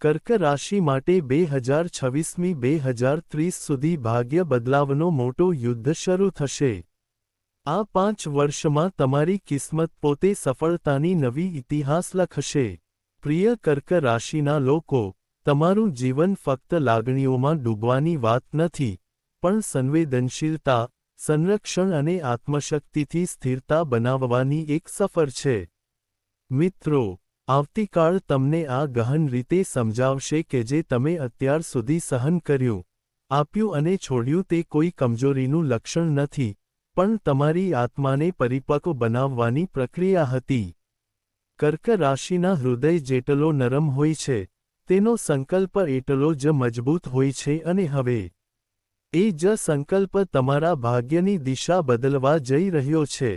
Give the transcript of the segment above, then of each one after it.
કર્ક રાશિ માટે બે હજાર છવ્વીસમી બે હજાર ત્રીસ સુધી ભાગ્ય બદલાવનો મોટો યુદ્ધ શરૂ થશે. આ પાંચ વર્ષમાં તમારી કિસ્મત પોતે સફળતાની નવી ઇતિહાસ લખશે. પ્રિય કર્ક રાશિના લોકો, તમારું જીવન ફક્ત લાગણીઓમાં ડૂબવાની વાત નથી, પણ સંવેદનશીલતા, સંરક્ષણ અને આત્મશક્તિથી સ્થિરતા બનાવવાની એક સફર છે. મિત્રો આવતીકાળ તમને આ ગહન રીતે સમજાવશે કે જે તમે અત્યાર સુધી સહન કર્યું, આપ્યું અને છોડ્યું તે કોઈ કમજોરીનું લક્ષણ નથી, પણ તમારી આત્માને પરિપક્વ બનાવવાની પ્રક્રિયા હતી. કર્ક રાશિના હૃદય જેટલો નરમ હોય છે, તેનો સંકલ્પ એટલો જ મજબૂત હોય છે અને હવે, એ જ સંકલ્પ તમારા ભાગ્યની દિશા બદલવા જઈ રહ્યો છે.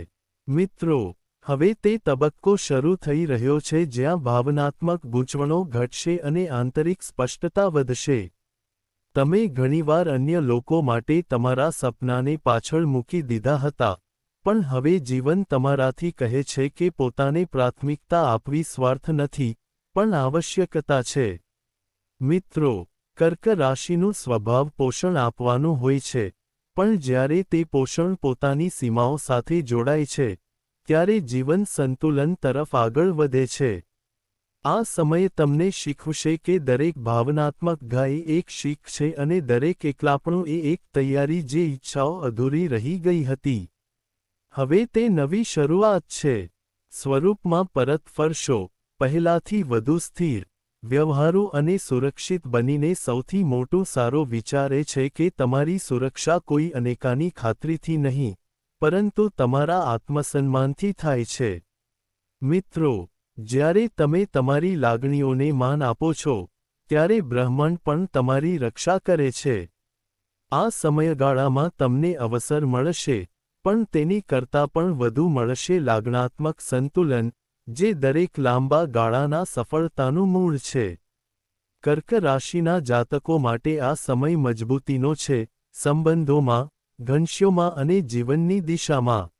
મિત્રો હવે તે તબક્કો શરૂ થઈ રહ્યો છે જ્યાં ભાવનાત્મક ગૂંચવણો ઘટશે અને આંતરિક સ્પષ્ટતા વધશે. તમે ઘણીવાર અન્ય લોકો માટે તમારા સપનાને પાછળ મૂકી દીધા હતા, પણ હવે જીવન તમારાથી કહે છે કે પોતાને પ્રાથમિકતા આપવી સ્વાર્થ નથી, પણ આવશ્યકતા છે. મિત્રો, કર્ક રાશિનું સ્વભાવ પોષણ આપવાનું હોય છે, પણ જ્યારે તે પોષણ પોતાની સીમાઓ સાથે જોડાય છે ત્યારે જીવન સંતુલન તરફ આગળ વધે છે. આ સમયે તમને શીખવશે કે દરેક ભાવનાત્મક ગાય એક શીખ છે અને દરેક એકલાપણું એ એક તૈયારી જે ઈચ્છાઓ અધૂરી રહી ગઈ હતી. હવે તે નવી શરૂઆત છે. સ્વરૂપમાં પરત ફરશો. પહેલાથી વધુ સ્થિર, વ્યવહારુ અને સુરક્ષિત બનીને સૌથી મોટું સારો વિચાર છે કે તમારી સુરક્ષા કોઈ અનેકાની ખાતરીથી નહીં. પરંતુ તમારા આત્મસન્માનથી થાય છે. મિત્રો, જ્યારે તમે તમારી લાગણીઓને માન આપો છો, ત્યારે બ્રહ્માંડ પણ તમારી રક્ષા કરે છે. આ સમયગાળામાં તમને અવસર મળશે, પણ તેની કરતાં પણ વધુ મળશે લાગણાત્મક સંતુલન, જે દરેક લાંબા ગાળાના સફળતાનું મૂળ છે. કર્ક રાશિના જાતકો માટે આ સમય મજબૂતીનો છે. સંબંધોમાં ઘનશ્યોમાં અને જીવનની દિશામાં.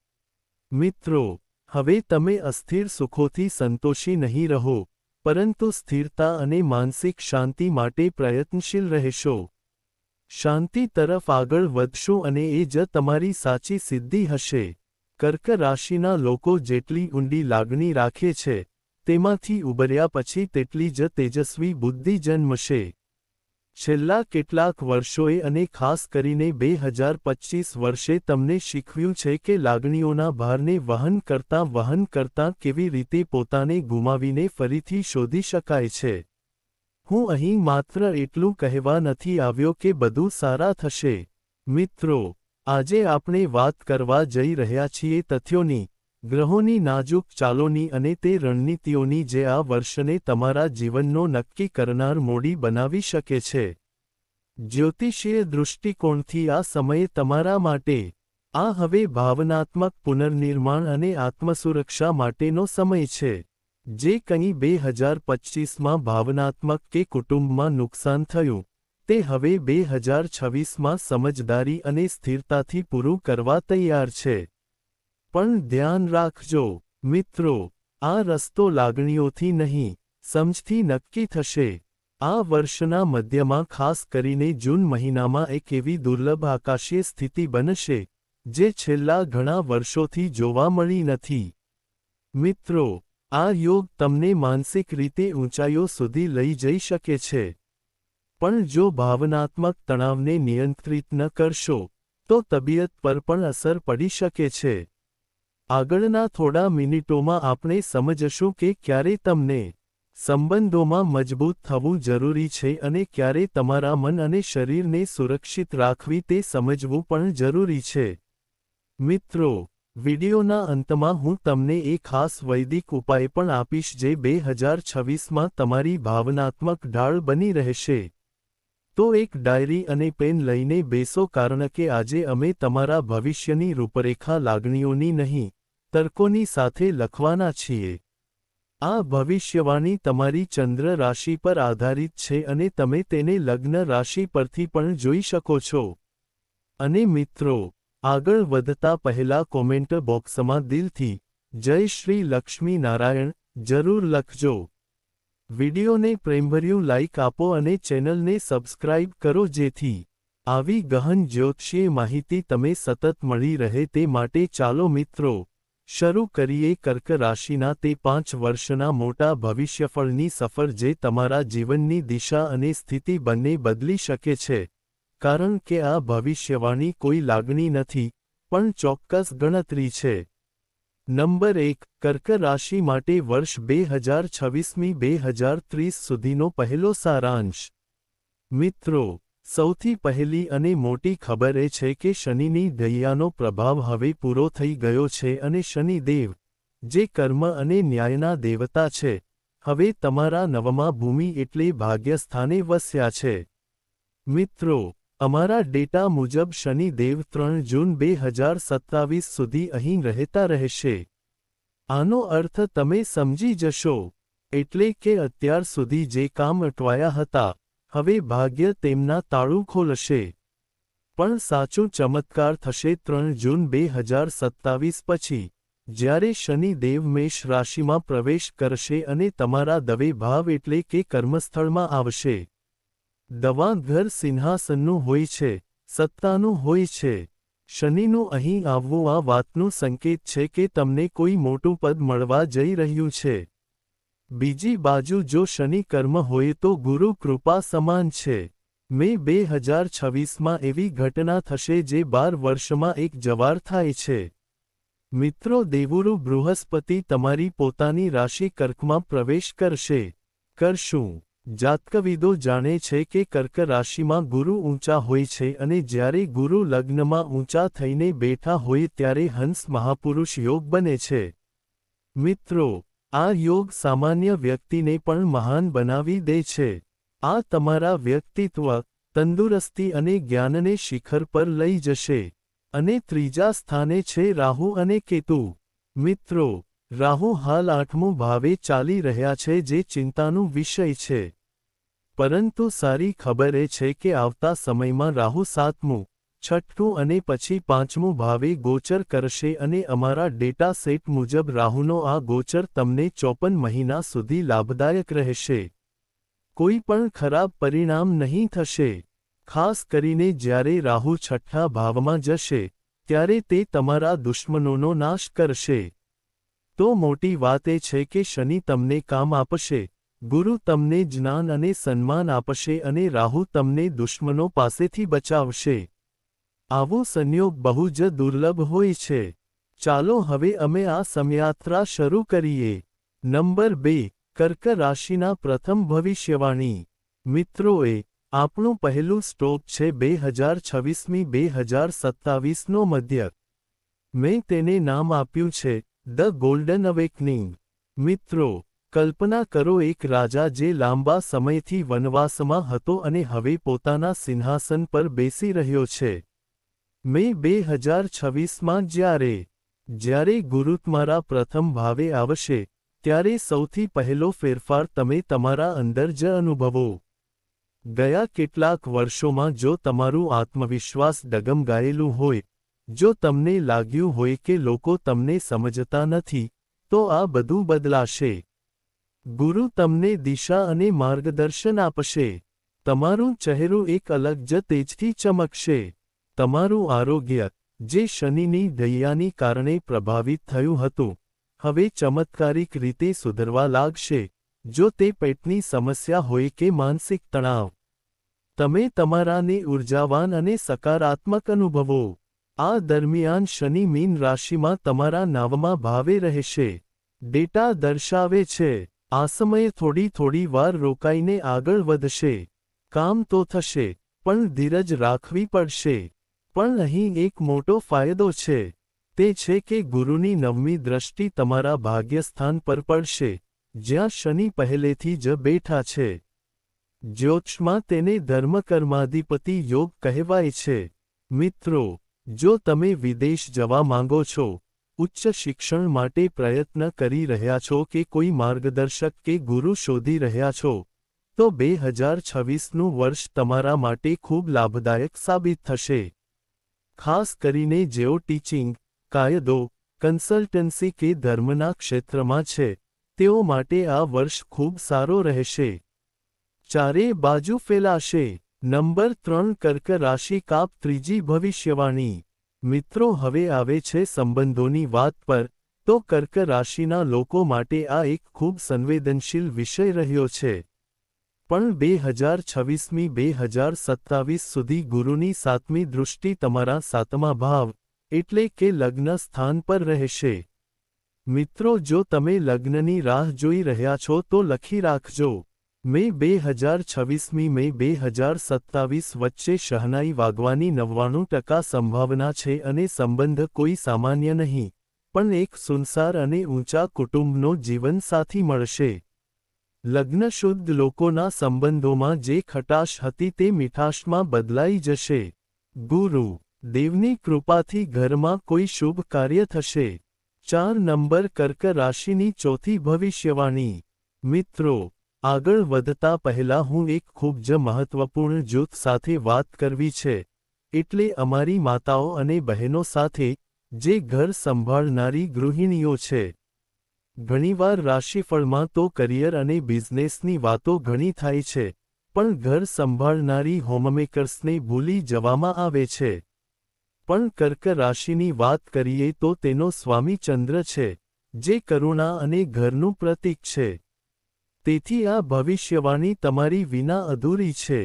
મિત્રો, હવે તમે અસ્થિર સુખોથી સંતોષી નહીં રહો, પરંતુ સ્થિરતા અને માનસિક શાંતિ માટે પ્રયત્નશીલ રહેશો. શાંતિ તરફ આગળ વધશો અને એ જ તમારી સાચી સિદ્ધિ હશે. કર્ક રાશિના લોકો જેટલી ઊંડી લાગણી રાખે છે, તેમાંથી ઉભર્યા પછી તેટલી જ તેજસ્વી બુદ્ધિ જન્મશે. છેલ્લા કેટલાક વર્ષોએ અને ખાસ કરીને બે હજાર પચીસ વર્ષે તમને શીખવ્યું છે કે લાગણીઓના ભારને વહન કરતાં વહન કરતાં કેવી રીતે પોતાને ગુમાવીને ફરીથી શોધી શકાય છે. હું અહીં માત્ર એટલું કહેવા નથી આવ્યો કે બધું સારા થશે. મિત્રો, આજે આપણે વાત કરવા જઈ રહ્યા છીએ તથ્યોની. ગ્રહોની નાજુક ચાલોની અને તે રણનીતિઓની જે આ વર્ષને તમારા જીવનનો નક્કી કરનાર મોડી બનાવી શકે છે. જ્યોતિષીય દૃષ્ટિકોણથી આ સમયે તમારા માટે, આ હવે ભાવનાત્મક પુનર્નિર્માણ અને આત્મસુરક્ષા માટેનો સમય છે. જે કંઈ બે હજાર પચ્ચીસમાં ભાવનાત્મક કે કુટુંબમાં નુકસાન થયું, તે હવે બે હજાર છવ્વીસમાં સમજદારી અને સ્થિરતાથી પૂરું કરવા તૈયાર છે. પણ ધ્યાન રાખજો, મિત્રો, આ રસ્તો લાગણીઓથી નહીં, સમજથી નક્કી થશે. આ વર્ષના મધ્યમાં ખાસ કરીને જૂન મહિનામાં એક એવી દુર્લભ આકાશીય સ્થિતિ બનશે, જે છેલ્લા ઘણા વર્ષોથી જોવા મળી નથી. મિત્રો, આ યોગ તમને માનસિક રીતે ઊંચાઈઓ સુધી લઈ જઈ શકે છે. પણ જો ભાવનાત્મક તણાવને નિયંત્રિત ન કરશો, તો તબિયત પર પણ અસર પડી શકે છે. આગળના થોડા મિનિટોમાં આપણે સમજશું કે ક્યારે તમને સંબંધોમાં મજબૂત થવું જરૂરી છે અને ક્યારે તમારા મન અને શરીરને સુરક્ષિત રાખવી તે સમજવું પણ જરૂરી છે. મિત્રો, વિડિયોના અંતમાં હું તમને એ ખાસ વૈદિક ઉપાય પણ આપીશ જે બે હજાર છવ્વીસમાં તમારી ભાવનાત્મક ઢાળ બની રહેશે. તો એક ડાયરી અને પેન લઈને બેસો કારણ કે આજે અમે તમારા ભવિષ્યની રૂપરેખા લાગણીઓની નહીં. તર્કોની સાથે લખવાના છીએ. આ ભવિષ્યવાણી તમારી ચંદ્ર રાશિ પર આધારિત છે અને તમે તેને લગ્ન રાશિ પરથી પણ જોઈ શકો છો. અને મિત્રો, આગળ વધતા પહેલા કોમેન્ટ બોક્સમાં દિલથી, જય શ્રી લક્ષ્મી નારાયણ, જરૂર લખજો. વિડિયોને પ્રેમભર્યું લાઇક આપો અને ચેનલને સબસ્ક્રાઇબ કરો જેથી આવી ગહન જ્યોતિષીય માહિતી તમે સતત મળી રહે તે માટે ચાલો મિત્રો શરૂ કરીએ કર્ક રાશિના તે પાંચ વર્ષના મોટા ભવિષ્યફળની સફર જે તમારા જીવનની દિશા અને સ્થિતિ બંને બદલી શકે છે. કારણ કે આ ભવિષ્યવાણી કોઈ લાગણી નથી, પણ ચોક્કસ ગણતરી છે. નંબર એક, કર્ક રાશિ માટે વર્ષ બે હજાર છવ્વીસમી બે હજાર ત્રીસ સુધીનો પહેલો સારાંશ. મિત્રો સૌથી પહેલી અને મોટી ખબર એ છે કે શનિની દૈયાનો પ્રભાવ હવે પૂરો થઈ ગયો છે અને શનિદેવ, જે કર્મ અને ન્યાયના દેવતા છે, હવે તમારા નવમા ભૂમિ એટલે ભાગ્યસ્થાને વસ્યા છે. મિત્રો, અમારા ડેટા મુજબ શનિદેવ ત્રણ જૂન બે હજાર સત્તાવીસ સુધી અહીં રહેતા રહેશે. આનો અર્થ તમે સમજી જશો, એટલે કે અત્યાર સુધી જે કામ અટવાયા હતા હવે ભાગ્ય તેમના તાળું ખોલશે. પણ સાચો ચમત્કાર થશે ત્રણ જૂન બે હજાર સત્તાવીસ પછી, જ્યારે શનિ દેવ મેષ રાશિમાં પ્રવેશ કરશે અને તમારા દવે ભાવ એટલે કે કર્મસ્થળમાં આવશે. દવા ઘર સિંહાસનનું હોય છે, સત્તાનું હોય છે. શનિનું અહીં આવવું આ વાતનું સંકેત છે કે તમને કોઈ મોટું પદ મળવા જઈ રહ્યું છે. બીજી બાજુ જો શનિ કર્મ હોય તો ગુરુ કૃપા સમાન છે. મે બે હજાર છવ્વીસમાં એવી ઘટના થશે જે બાર વર્ષમાં એક જવાર થાય છે. મિત્રો દેવુરુ બૃહસ્પતિ તમારી પોતાની રાશિ કર્કમાં પ્રવેશ કરશે. કરશું. જાતકવિદો જાણે છે કે કર્ક રાશિમાં ગુરુ ઊંચા હોય છે અને જ્યારે ગુરુ લગ્નમાં ઊંચા થઈને બેઠા હોય ત્યારે હંસ મહાપુરુષ યોગ બને છે. મિત્રો આ યોગ સામાન્ય વ્યક્તિને પણ મહાન બનાવી દે છે. આ તમારા વ્યક્તિત્વ, તંદુરસ્તી અને જ્ઞાનને શિખર પર લઈ જશે. અને ત્રીજા સ્થાને છે રાહુ અને કેતુ. મિત્રો, રાહુ હાલ આઠમું ભાવે ચાલી રહ્યા છે જે ચિંતાનું વિષય છે. પરંતુ સારી ખબર એ છે કે આવતા સમયમાં રાહુ સાતમું છઠ્ઠું અને પછી પાંચમું ભાવે ગોચર કરશે અને અમારા ડેટા સેટ મુજબ રાહુનો આ ગોચર તમને ચોપન મહિના સુધી લાભદાયક રહેશે. કોઈ પણ ખરાબ પરિણામ નહીં થશે. ખાસ કરીને જ્યારે રાહુ છઠ્ઠા ભાવમાં જશે, ત્યારે તે તમારા દુશ્મનોનો નાશ કરશે. તો મોટી વાત એ છે કે શનિ તમને કામ આપશે, ગુરુ તમને જ્ઞાન અને સન્માન આપશે અને રાહુ તમને દુશ્મનો પાસેથી બચાવશે. આવો સંયોગ બહુ જ દુર્લભ હોય છે. ચાલો હવે અમે આ સમયાત્રા શરૂ કરીએ. નંબર બે, કર્ક રાશિના પ્રથમ ભવિષ્યવાણી. મિત્રોએ, આપણું પહેલું સ્ટોક છે બે હજાર છવ્વીસમી બે હજાર સત્તાવીસનો મધ્યક. મેં તેને નામ આપ્યું છે, ધ ગોલ્ડન અવેકનિંગ. મિત્રો, કલ્પના કરો એક રાજા જે લાંબા સમયથી વનવાસમાં હતો અને હવે પોતાના સિંહાસન પર બેસી રહ્યો છે. મે બે હજાર છવ્વીસમાં જ્યારે જ્યારે ગુરુ તમારા પ્રથમ ભાવે આવશે, ત્યારે સૌથી પહેલો ફેરફાર તમે તમારા અંદર જ અનુભવો. ગયા કેટલાક વર્ષોમાં જો તમારું આત્મવિશ્વાસ ડગમગાયેલું હોય, જો તમને લાગ્યું હોય કે લોકો તમને સમજતા નથી, તો આ બધું બદલાશે. ગુરુ તમને દિશા અને માર્ગદર્શન આપશે. તમારું ચહેરું એક અલગ જ તેજથી ચમકશે. તમારું આરોગ્ય, જે શનિની દૈયાની કારણે પ્રભાવિત થયું હતું, હવે ચમત્કારિક રીતે સુધરવા લાગશે, જો તે પેટની સમસ્યા હોય કે માનસિક તણાવ. તમે તમારાને ઉર્જાવાન અને સકારાત્મક અનુભવો. આ દરમિયાન શનિ મીન રાશિમાં તમારા નાવમાં ભાવે રહેશે. ડેટા દર્શાવે છે, આ સમયે થોડી થોડી વાર રોકાઈને આગળ વધશે. કામ તો થશે, પણ ધીરજ રાખવી પડશે. પણ અહીં એક મોટો ફાયદો છે. તે છે કે ગુરુની નવમી દ્રષ્ટિ તમારા ભાગ્યસ્થાન પર પડશે, જ્યાં શનિ પહેલેથી જ બેઠા છે. જ્યોતિષમાં તેને ધર્મકર્માધિપતિ યોગ કહેવાય છે. મિત્રો, જો તમે વિદેશ જવા માંગો છો, ઉચ્ચ શિક્ષણ માટે પ્રયત્ન કરી રહ્યા છો કે કોઈ માર્ગદર્શક કે ગુરુ શોધી રહ્યા છો, તો બે હજાર છવ્વીસનું વર્ષ તમારા માટે ખૂબ લાભદાયક સાબિત થશે. ખાસ કરીને જેઓ ટીચિંગ, કાયદો, કન્સલ્ટન્સી કે ધર્મના ક્ષેત્રમાં છે, તેઓ માટે આ વર્ષ ખૂબ સારો રહેશે. ચારે બાજુ ફેલાશે. નંબર ત્રણ કર્ક રાશિ કાપ ત્રીજી ભવિષ્યવાણી. મિત્રો, હવે આવે છે સંબંધોની વાત પર, તો કર્ક રાશિના લોકો માટે આ એક ખૂબ સંવેદનશીલ વિષય રહ્યો છે. પણ બે હજાર છવ્વીસમી, બે હજાર સત્તાવીસ સુધી ગુરુની સાતમી દૃષ્ટિ તમારા સાતમા ભાવ, એટલે કે લગ્ન સ્થાન પર રહેશે. મિત્રો, જો તમે લગ્નની રાહ જોઈ રહ્યા છો, તો લખી રાખજો. મે બે હજાર છવ્વીસમી, મે બે હજાર સત્તાવીસ વચ્ચે શહનાઈ વાગવાની નવ્વાણું ટકા સંભાવના છે અને સંબંધ કોઈ સામાન્ય નહીં, પણ એક સુનસાર અને ઊંચા કુટુંબનો જીવનસાથી મળશે. લગ્ન શુદ્ધ લોકોના સંબંધોમાં જે ખટાશ હતી તે મીઠાશમાં બદલાઈ જશે. ગુરુ, દેવની કૃપાથી ઘરમાં કોઈ શુભ કાર્ય થશે. ચાર નંબર કર્ક રાશિની ચોથી ભવિષ્યવાણી. મિત્રો, આગળ વધતા પહેલા હું એક ખૂબ જ મહત્વપૂર્ણ જૂથ સાથે વાત કરવી છે. એટલે અમારી માતાઓ અને બહેનો સાથે જે ઘર સંભાળનારી ગૃહિણીઓ છે. ઘણીવાર રાશિફળમાં તો કરિયર અને બિઝનેસની વાતો ઘણી થાય છે, પણ ઘર સંભાળનારી હોમમેકર્સને ભૂલી જવામાં આવે છે. પણ કર્ક રાશિની વાત કરીએ તો તેનો સ્વામી ચંદ્ર છે, જે કરુણા અને ઘરનું પ્રતીક છે. તેથી આ ભવિષ્યવાણી તમારી વિના અધૂરી છે.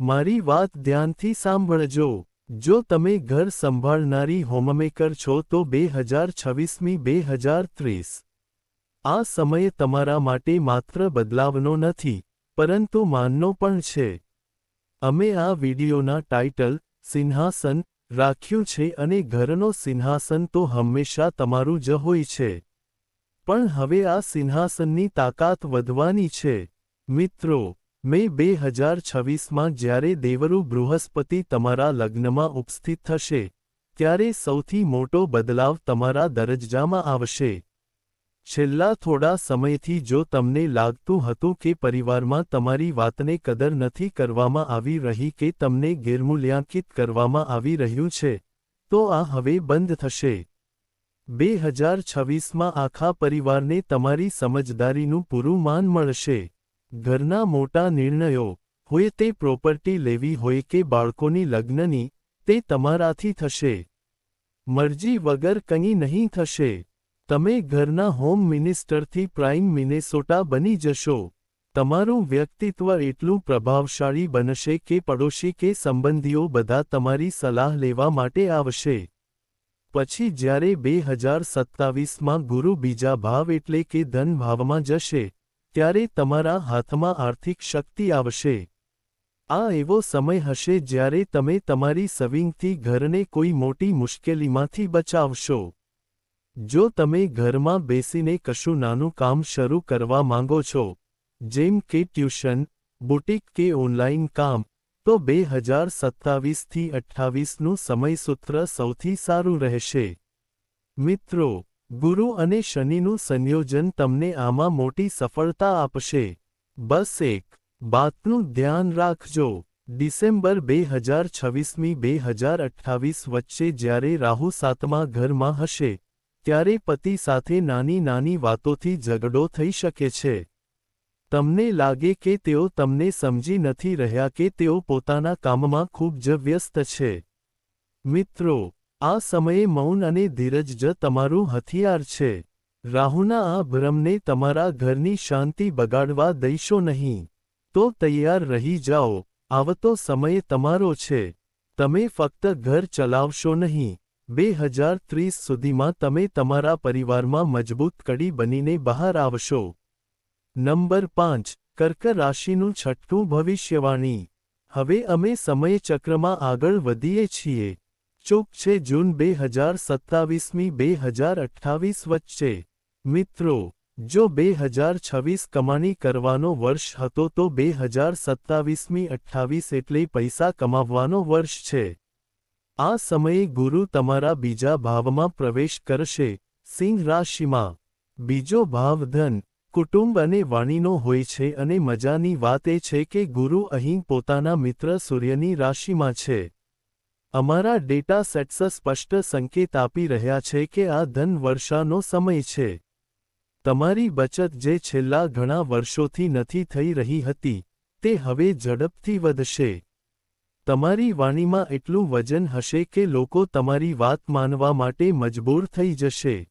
મારી વાત ધ્યાનથી સાંભળજો. જો તમે ઘર સંભાળનારી હોમમેકર છો તો બે હજાર છવ્વીસમી બે હજાર ત્રીસ આ સમય તમારા માટે માત્ર બદલાવનો નથી, પરંતુ માનનો પણ છે. અમે આ વિડિયોના ટાઇટલ, સિંહાસન, રાખ્યું છે અને ઘરનો સિંહાસન તો હંમેશા તમારું જ હોય છે. પણ હવે આ સિંહાસનની તાકાત વધવાની છે. મિત્રો, મે બે હજાર છવ્વીસમાં જ્યારે દેવરુ બૃહસ્પતિ તમારા લગ્નમાં ઉપસ્થિત થશે, ત્યારે સૌથી મોટો બદલાવ તમારા દરજ્જામાં આવશે. છેલ્લા થોડા સમયથી જો તમને લાગતું હતું કે પરિવારમાં તમારી વાતને કદર નથી કરવામાં આવી રહી કે તમને ગેરમૂલ્યાંકિત કરવામાં આવી રહ્યું છે, તો આ હવે બંધ થશે. બે હજાર છવ્વીસમાં આખા પરિવારને તમારી સમજદારીનું પૂરું માન મળશે. ઘરના મોટા નિર્ણયો, હોય તે પ્રોપર્ટી લેવી હોય કે બાળકોની લગ્નની, તે તમારાથી થશે. મરજી વગર કંઈ નહીં થશે. તમે ઘરના હોમ મિનિસ્ટરથી પ્રાઇમ મિનેસોટા બની જશો. તમારું વ્યક્તિત્વ એટલું પ્રભાવશાળી બનશે કે પડોશી કે સંબંધીઓ બધા તમારી સલાહ લેવા માટે આવશે. પછી જ્યારે બે હજાર સત્તાવીસમાં ગુરુ બીજા ભાવ એટલે કે ધન ભાવમાં જશે, ત્યારે તમારા હાથમાં આર્થિક શક્તિ આવશે. આ એવો સમય હશે જ્યારે તમે તમારી સવિંગથી ઘરને કોઈ મોટી મુશ્કેલીમાંથી બચાવશો. જો તમે ઘરમાં બેસીને કશું નાનું કામ શરૂ કરવા માંગો છો, જેમ કે ટ્યુશન, બુટીક કે ઓનલાઇન કામ, તો બે હજાર સત્તાવીસથી અઠ્ઠાવીસનું સમયસૂત્ર સૌથી સારું રહેશે. મિત્રો, ગુરુ અને શનિનું સંયોજન તમને આમાં મોટી સફળતા આપશે. બસ એક બાતનું ધ્યાન રાખજો. ડિસેમ્બર બે હજાર છવ્વીસમી બે હજાર અઠ્ઠાવીસ વચ્ચે જ્યારે રાહુ સાતમા ઘરમાં હશે ત્યારે પતિ સાથે નાની નાની વાતોથી ઝઘડો થઈ શકે છે. તમને લાગે કે તેઓ તમને સમજી નથી રહ્યા કે તેઓ પોતાના કામમાં ખૂબ જ વ્યસ્ત છે. મિત્રો, આ સમયે મૌન અને ધીરજ જ તમારું હથિયાર છે. રાહુના આ ભ્રમને તમારા ઘરની શાંતિ બગાડવા દઈશો નહીં. તો તૈયાર રહી જાઓ. આવતો સમય તમારો છે. તમે ફક્ત ઘર ચલાવશો નહીં. બે હજાર ત્રીસ સુધીમાં તમે તમારા પરિવારમાં મજબૂત કડી બનીને બહાર આવશો. નંબર પાંચ, કર્ક રાશિનું છઠ્ઠું ભવિષ્યવાણી. હવે અમે સમયચક્રમાં આગળ વધીએ છીએ. ચૂક છે જૂન બે હજાર સત્તાવીસમી બે હજાર અઠ્ઠાવીસ વચ્ચે. મિત્રો, જો બે હજાર છવ્વીસ કમાણી કરવાનો વર્ષ હતો તો બે હજાર સત્તાવીસમી અઠ્ઠાવીસ એટલે પૈસા કમાવવાનો વર્ષ છે. આ સમયે ગુરુ તમારા બીજા ભાવમાં પ્રવેશ કરશે. સિંહ રાશિમાં. બીજો ભાવ ધન. કુટુંબ અને વાણીનો હોય છે અને મજાની વાત એ છે કે ગુરુ અહીં પોતાના મિત્ર સૂર્યની રાશિમાં છે. અમારા ડેટા સેટ્સ સ્પષ્ટ સંકેત આપી રહ્યા છે કે આ ધન વર્ષાનો સમય છે. તમારી બચત જે છેલ્લા ઘણા વર્ષોથી નથી થઈ રહી હતી, તે હવે ઝડપથી વધશે. તમારી વાણીમાં એટલું વજન હશે કે લોકો તમારી વાત માનવા માટે મજબૂર થઈ જશે.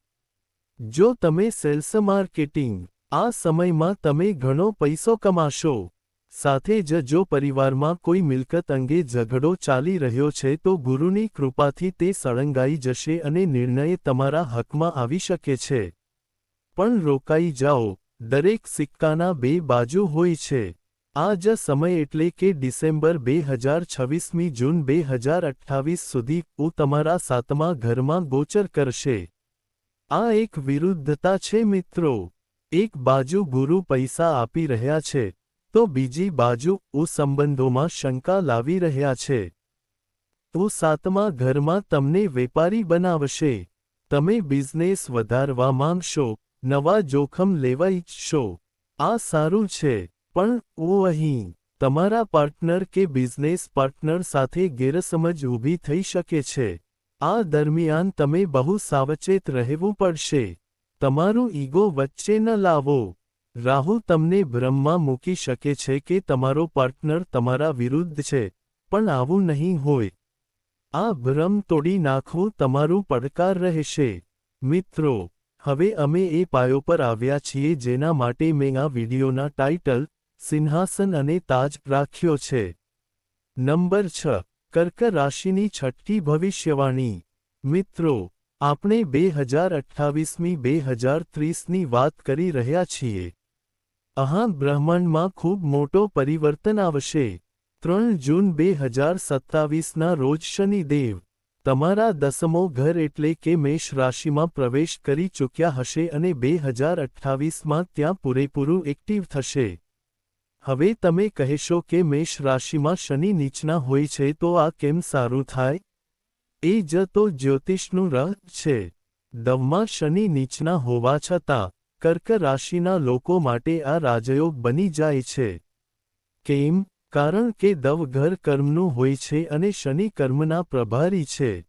જો તમે સેલ્સ માર્કેટિંગ, આ સમયમાં તમે ઘણો પૈસો કમાશો. સાથે જ જો પરિવારમાં કોઈ મિલકત અંગે ઝઘડો ચાલી રહ્યો છે તો ગુરુની કૃપાથી તે સળંગાઈ જશે અને નિર્ણય તમારા હકમાં આવી શકે છે. પણ રોકાઈ જાઓ. દરેક સિક્કાના બે બાજુ હોય છે. આ જ સમય એટલે કે ડિસેમ્બર બે હજાર છવ્વીસમી જૂન બે હજાર અઠ્ઠાવીસ સુધી ઉ તમારા સાતમા ઘરમાં ગોચર કરશે. આ એક વિરુદ્ધતા છે મિત્રો. એક બાજુ ગુરુ પૈસા આપી રહ્યા છે, તો બીજી બાજુ ઉ સંબંધોમાં શંકા લાવી રહ્યા છે. ઉ સાતમા ઘરમાં તમને વેપારી બનાવશે. તમે બિઝનેસ વધારવા માંગશો, નવા જોખમ લેવા ઈચ્છશો. આ સારું છે. પણ ઓ અહીં, તમારા પાર્ટનર કે બિઝનેસ પાર્ટનર સાથે ગેરસમજ ઊભી થઈ શકે છે. આ દરમિયાન તમે બહુ સાવચેત રહેવું પડશે. તમારું ઈગો વચ્ચે ન લાવો. રાહુ તમને ભ્રમમાં મૂકી શકે છે કે તમારો પાર્ટનર તમારા વિરુદ્ધ છે, પણ આવું નહીં હોય. આ ભ્રમ તોડી નાખવું તમારું પડકાર રહેશે. મિત્રો, હવે અમે એ પાયો પર આવ્યા છીએ જેના માટે મેં આ વિડીયોના ટાઇટલ સિંહાસન અને તાજ રાખ્યો છે. નંબર છ, કર્ક રાશિની છઠ્ઠી ભવિષ્યવાણી. મિત્રો, આપણે બે હજાર અઠ્ઠાવીસમી, બે હજાર ત્રીસની વાત કરી રહ્યા છીએ. અહા બ્રહ્માંડમાં ખૂબ મોટો પરિવર્તન આવશે. ત્રણ જૂન બે હજાર સત્તાવીસના રોજ શનિદેવ, તમારા દસમો ઘર એટલે કે મેષ રાશિમાં પ્રવેશ કરી ચૂક્યા હશે અને બે હજાર અઠ્ઠાવીસમાં ત્યાં પૂરેપૂરું એક્ટિવ થશે. હવે તમે કહેશો કે મેષ રાશિમાં શનિ નીચના હોય છે તો આ કેમ સારું થાય? એ જ તો જ્યોતિષનું રહ છે. દવમાં શનિ નીચના હોવા છતાં, કર્ક રાશિના લોકો માટે આ રાજયોગ બની જાય છે. કેમ? કારણ કે દવ ઘર કર્મનું હોય છે અને શનિ કર્મના પ્રભારી છે.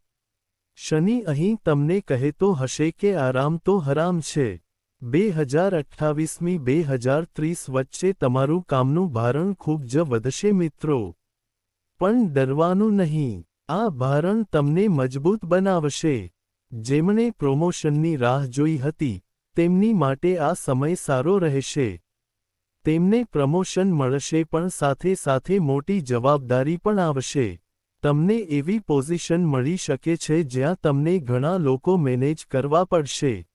શનિ અહીં તમને કહેતો હશે કે આરામ તો હરામ છે. બે હજાર અઠ્ઠાવીસમી બે હજાર ત્રીસ વચ્ચે તમારું કામનું ભારણ ખૂબ જ વધશે મિત્રો. પણ ડરવાનું નહીં. આ ભારણ તમને મજબૂત બનાવશે. જેમણે પ્રોમોશનની રાહ જોઈ હતી, તેમની માટે આ સમય સારો રહેશે. તેમને પ્રમોશન મળશે પણ સાથે સાથે મોટી જવાબદારી પણ આવશે. તમને એવી પોઝિશન મળી શકે છે જ્યાં તમને ઘણા લોકો મેનેજ કરવા પડશે.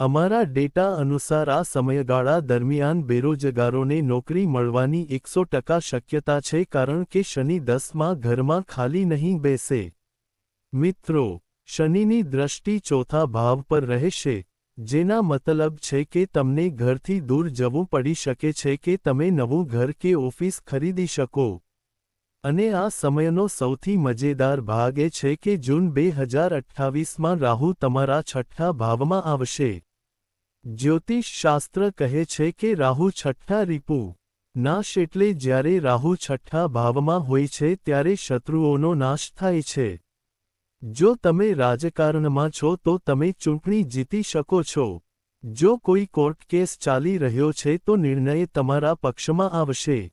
અમારા ડેટા અનુસાર આ સમયગાળા દરમિયાન બેરોજગારોને નોકરી મળવાની એકસો ટકા શક્યતા છે કારણ કે શનિ દસમાં ઘરમાં ખાલી નહીં બેસે. મિત્રો, શનિની દ્રષ્ટિ ચોથા ભાવ પર રહેશે, જેના મતલબ છે કે તમને ઘરથી દૂર જવું પડી શકે છે કે તમે નવું ઘર કે ઓફિસ ખરીદી શકો. અને આ સમયનો સૌથી મજેદાર ભાગ એ છે કે જૂન બે હજાર અઠ્ઠાવીસમાં રાહુ તમારા છઠ્ઠા ભાવમાં આવશે. જ્યોતિષ શાસ્ત્ર કહે છે કે રાહુ છઠ્ઠા રીપુ. નાશ એટલે જ્યારે રાહુ છઠ્ઠા ભાવમાં હોય છે ત્યારે શત્રુઓનો નાશ થાય છે. જો તમે રાજકારણમાં છો તો તમે ચૂંટણી જીતી શકો છો. જો કોઈ કોર્ટ કેસ ચાલી રહ્યો છે તો નિર્ણય તમારા પક્ષમાં આવશે.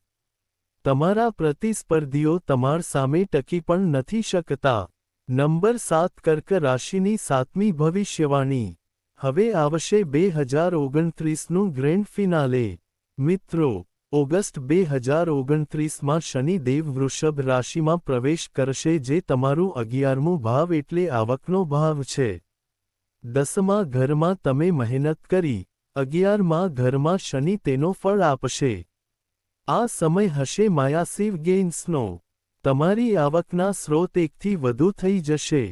તમારા પ્રતિસ્પર્ધીઓ તમાર સામે ટકી પણ નથી શકતા. નંબર સાત કર્ક રાશિની સાતમી ભવિષ્યવાણી. હવે આવશે બે હજાર ઓગણત્રીસનું ગ્રેન્ડ ફિનાલે. મિત્રો, ઓગસ્ટ બે હજાર ઓગણત્રીસમાં શનિદેવ વૃષભ રાશિમાં પ્રવેશ કરશે જે તમારું અગિયારમું ભાવ એટલે આવકનો ભાવ છે. દસમા ઘરમાં તમે મહેનત કરી, અગિયારમાં ઘરમાં શનિ તેનો ફળ આપશે. આ સમય હશે માયાસીવ ગેઇન્સનો. તમારી આવકના સ્રોત એકથી વધુ થઈ જશે.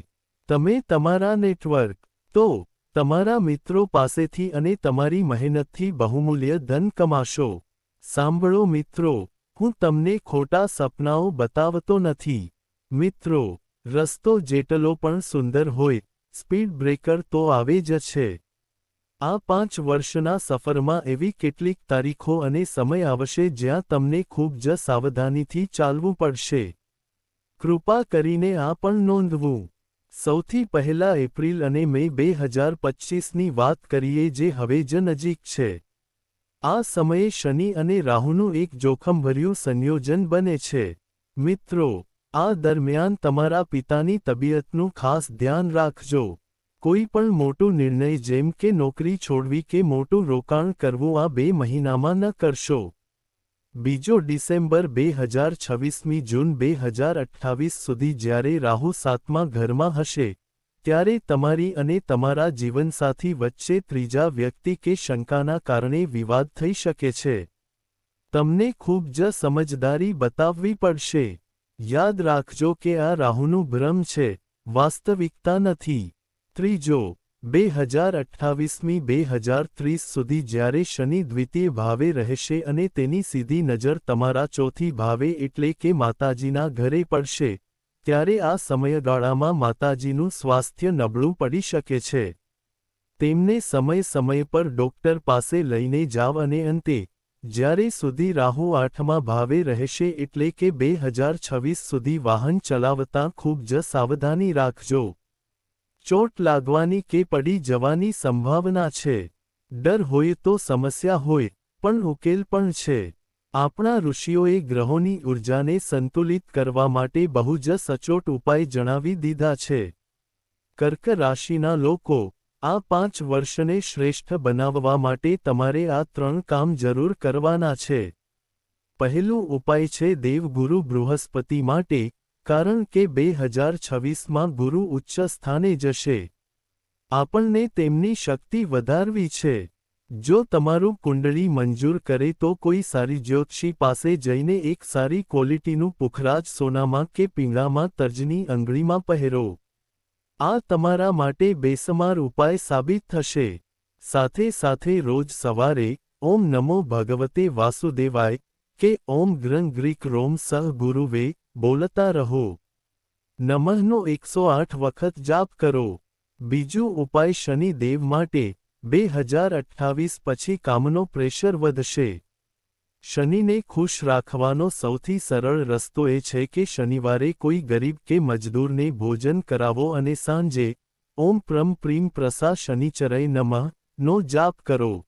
તમે તમારા નેટવર્ક, તો તમારા મિત્રો પાસેથી અને તમારી મહેનતથી બહુમૂલ્ય ધન કમાશો. સાંભળો મિત્રો, હું તમને ખોટા સપનાઓ બતાવતો નથી. મિત્રો, રસ્તો જેટલો પણ સુંદર હોય, સ્પીડ બ્રેકર તો આવે જ છે. આ પાંચ વર્ષના સફરમાં એવી કેટલીક તારીખો અને સમય આવશે જ્યાં તમને ખૂબ જ સાવધાનીથી ચાલવું પડશે. કૃપા કરીને આ પણ નોંધવું. સૌથી પહેલા એપ્રિલ અને મે બે હજાર પચ્ચીસની વાત કરીએ જે હવે જ નજીક છે. આ સમયે શનિ અને રાહુનું એક જોખમભર્યું સંયોજન બને છે. મિત્રો, આ દરમિયાન તમારા પિતાની તબિયતનું ખાસ ધ્યાન રાખજો. કોઈ પણ મોટું નિર્ણય જેમ કે નોકરી છોડવી કે મોટું રોકાણ કરવું આ બે મહિનામાં ન કરશો. બીજો ડિસેમ્બર બે હજાર છવ્વીસમી જૂન બે હજાર અઠ્ઠાવીસ સુધી જ્યારે રાહુ સાતમા ઘરમાં હશે, ત્યારે તમારી અને તમારા જીવનસાથી વચ્ચે ત્રીજા વ્યક્તિ કે શંકાના કારણે વિવાદ થઈ શકે છે. તમને ખૂબ જ સમજદારી બતાવવી પડશે. યાદ રાખજો કે આ રાહુનું ભ્રમ છે, વાસ્તવિકતા નથી. ત્રીજો બે હજાર અઠ્ઠાવીસમી બે હજાર ત્રીસ સુધી જ્યારે શનિ દ્વિતીય ભાવે રહેશે અને તેની સીધી નજર તમારા ચોથી ભાવે એટલે કે માતાજીના ઘરે પડશે, ત્યારે આ સમયગાળામાં માતાજીનું સ્વાસ્થ્ય નબળું પડી શકે છે. તેમને સમય સમય પર ડોક્ટર પાસે લઈને જાવ અને અંતે, જ્યારે સુધી રાહુ આઠમા ભાવે રહેશે એટલે કે બે હજાર છવ્વીસ સુધી વાહન ચલાવતા ખૂબ જ સાવધાની રાખજો. ચોટ લાગવાની કે પડી જવાની સંભાવના છે. ડર હોય તો સમસ્યા હોય, પણ ઉકેલ પણ છે. આપણા ઋષિઓએ ગ્રહોની ઊર્જાને સંતુલિત કરવા માટે બહુ જ સચોટ ઉપાય જણાવી દીધા છે. કર્ક રાશિના લોકો, આ પાંચ વર્ષને શ્રેષ્ઠ બનાવવા માટે તમારે આ ત્રણ કામ જરૂર કરવાના છે. પહેલું ઉપાય છે દેવગુરુ બૃહસ્પતિ માટે કારણ કે બે હજાર છવ્વીસમાં ગુરુ ઉચ્ચ સ્થાને જશે. આપણને તેમની શક્તિ વધારવી છે. જો તમારું કુંડળી મંજૂર કરે તો કોઈ સારી જ્યોતિષી પાસે જઈને એક સારી ક્વોલિટીનું પુખરાજ સોનામાં કે પીંગળામાં તર્જની અંગળીમાં પહેરો. આ તમારા માટે બેસમાર ઉપાય સાબિત થશે. સાથે સાથે રોજ સવારે ઓમ નમો ભગવતે વાસુદેવાય કે ઓમ ગ્રંગ ગ્રીક રોમ સહ ગુરુવે બોલતા રહો. નમઃનો એકસો આઠ વખત જાપ કરો. બીજું ઉપાય શનિ દેવ માટે, બે હજાર અઠ્ઠાવીસ પછી કામનો પ્રેશર વધશે. શનિને ખુશ રાખવાનો સૌથી સરળ રસ્તો એ છે કે શનિવારે કોઈ ગરીબ કે મજદૂરને ભોજન કરાવો અને સાંજે, ઓમ પ્રમ પ્રીમ પ્રસા શનિચરય નમઃ, નો જાપ કરો.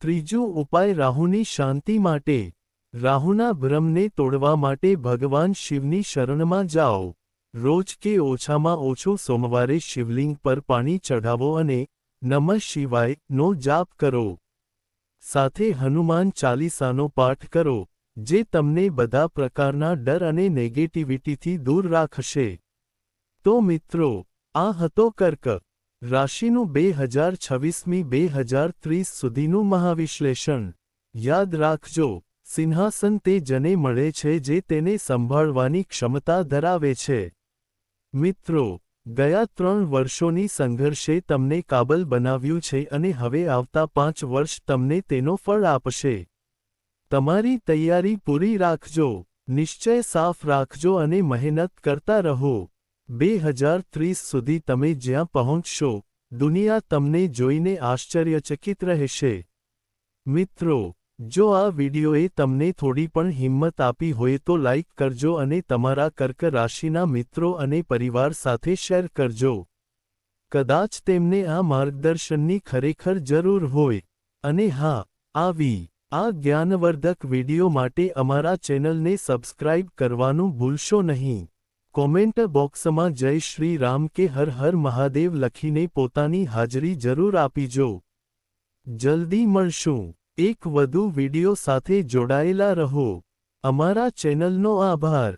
ત્રીજું ઉપાય રાહુની શાંતિ માટે રાહુના ભ્રમને તોડવા માટે ભગવાન શિવની શરણમાં જાઓ. રોજ કે ઓછામાં ઓછું સોમવારે શિવલિંગ પર પાણી ચઢાવો અને નમઃ શિવાય નો જાપ કરો. સાથે હનુમાન ચાલીસાનો પાઠ કરો, જે તમને બધા પ્રકારના ડર અને નેગેટિવિટીથી દૂર રાખશે. તો મિત્રો, આ હતો કર્ક. રાશિનું બે હજાર છવ્વીસમી બે હજાર ત્રીસ સુધીનું મહાવિશ્લેષણ. યાદ રાખજો સિંહાસન તે જને મળે છે જે તેને સંભાળવાની ક્ષમતા ધરાવે છે. મિત્રો, ગયા ત્રણ વર્ષોની સંઘર્ષે તમને કાબલ બનાવ્યું છે અને હવે આવતા પાંચ વર્ષ તમને તેનો ફળ આપશે. તમારી તૈયારી પૂરી રાખજો, નિશ્ચય સાફ રાખજો અને મહેનત કરતા રહો. બે હજાર ત્રીસ સુધી તમે જ્યાં પહોંચશો, દુનિયા તમને જોઈને આશ્ચર્યચકિત રહેશે. મિત્રો જો આ વિડિયોએ તમને થોડી પણ હિંમત આપી હોય તો લાઇક કરજો અને તમારા કર્ક રાશિના મિત્રો અને પરિવાર સાથે શેર કરજો. કદાચ તેમને આ માર્ગદર્શનની ખરેખર જરૂર હોય. અને હા, આવી, આ જ્ઞાનવર્ધક વિડિયો માટે અમારા ચેનલને સબસ્ક્રાઇબ કરવાનું ભૂલશો નહીં. કોમેન્ટ બોક્સમાં જય શ્રી રામ કે હર હર મહાદેવ લખીને પોતાની હાજરી જરૂર આપીજો. જલ્દી મળશું. એક વધુ વિડિયો સાથે જોડાયેલા રહો. અમારા ચેનલનો આભાર.